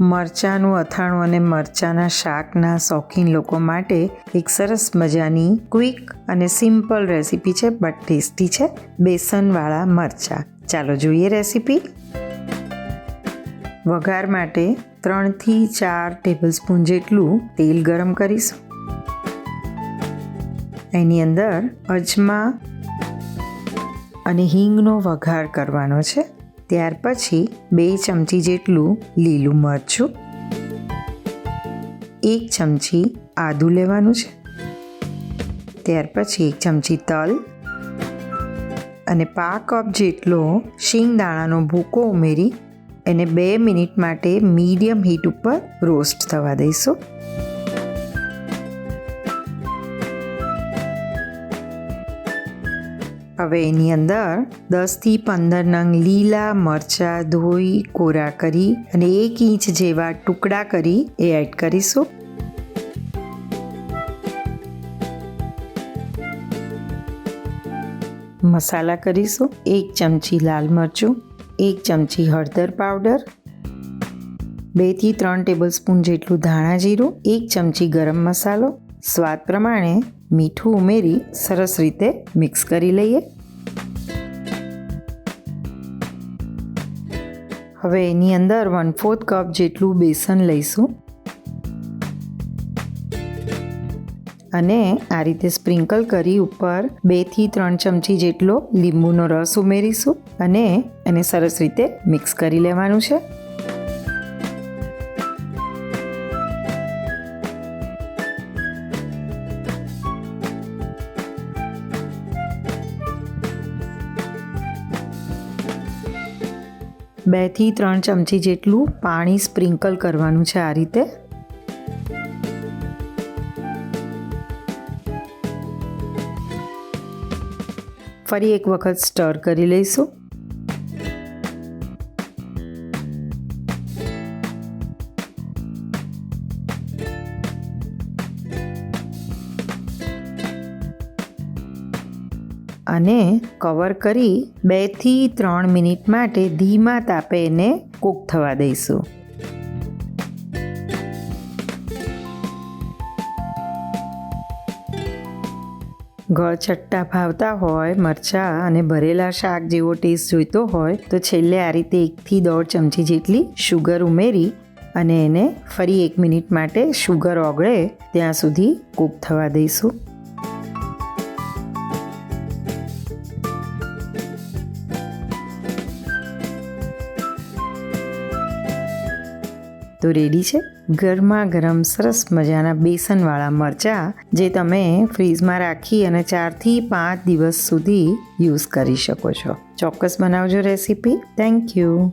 મરચાંનું અથાણું અને મરચાંના શાકના શોખીન લોકો માટે એક સરસ મજાની ક્વિક અને સિમ્પલ રેસીપી છે, બટ ટેસ્ટી છે, બેસનવાળા મરચાં. ચાલો જોઈએ રેસીપી. વઘાર માટે ત્રણથી ચાર ટેબલસ્પૂન જેટલું તેલ ગરમ કરીશું. એની અંદર અજમા અને હિંગનો વઘાર કરવાનો છે. ત્યાર પછી બે ચમચી જેટલું લીલું મરચું, એક ચમચી આદું લેવાનું છે. ત્યાર પછી એક ચમચી તલ અને પા કપ જેટલો શિંગદાણાનો ભૂકો ઉમેરી એને બે મિનિટ માટે મીડિયમ હીટ ઉપર રોસ્ટ થવા દઈશું. હવે એની અંદર દસથી પંદર નંગ લીલા મરચાં, ધોઈ, કોરા કરી અને એક ઇંચ જેવા ટુકડા કરી એ એડ કરીશું. મસાલા કરીશું. એક ચમચી લાલ મરચું, એક ચમચી હળદર પાવડર, બેથી ત્રણ ટેબલ સ્પૂન જેટલું ધાણા જીરું, એક ચમચી ગરમ મસાલો. સ્વાદ પ્રમાણે મીઠું ઉમેરી સરસ રીતે મિક્સ કરી લઈએ. હવે એની અંદર વન ફોર્થ કપ જેટલું બેસન લઈશું. અને આ રીતે સ્પ્રિંકલ કરી ઉપર બેથી ત્રણ ચમચી જેટલો લીંબુનો રસ ઉમેરીશું અને એને સરસ રીતે મિક્સ કરી લેવાનું છે. બેથી ત્રણ ચમચી જેટલું પાણી સ્પ્રિંકલ કરવાનું છે આ રીતે. ફરી એક વખત સ્ટર કરી લઈશું. અને કવર કરી બેથી ત્રણ મિનિટ માટે ધીમા તાપે એને કૂક થવા દઈશું. ગળચટ્ટા ભાવતા હોય, મરચાં અને ભરેલા શાક જેવો ટેસ્ટ જોઈતો હોય, તો છેલ્લે આ રીતે એકથી દોઢ ચમચી જેટલી શુગર ઉમેરી અને એને ફરી એક મિનિટ માટે શુગર ઓગળે ત્યાં સુધી કૂક થવા દઈશું. તો રેડી છે? ગરમા ગરમ સરસ મજાના બેસનવાળા મરચાં જે તમે ફ્રીઝમાં રાખી અને ચારથી પાંચ દિવસ સુધી યુઝ કરી શકો છો. ચોક્કસ બનાવજો રેસીપી. Thank you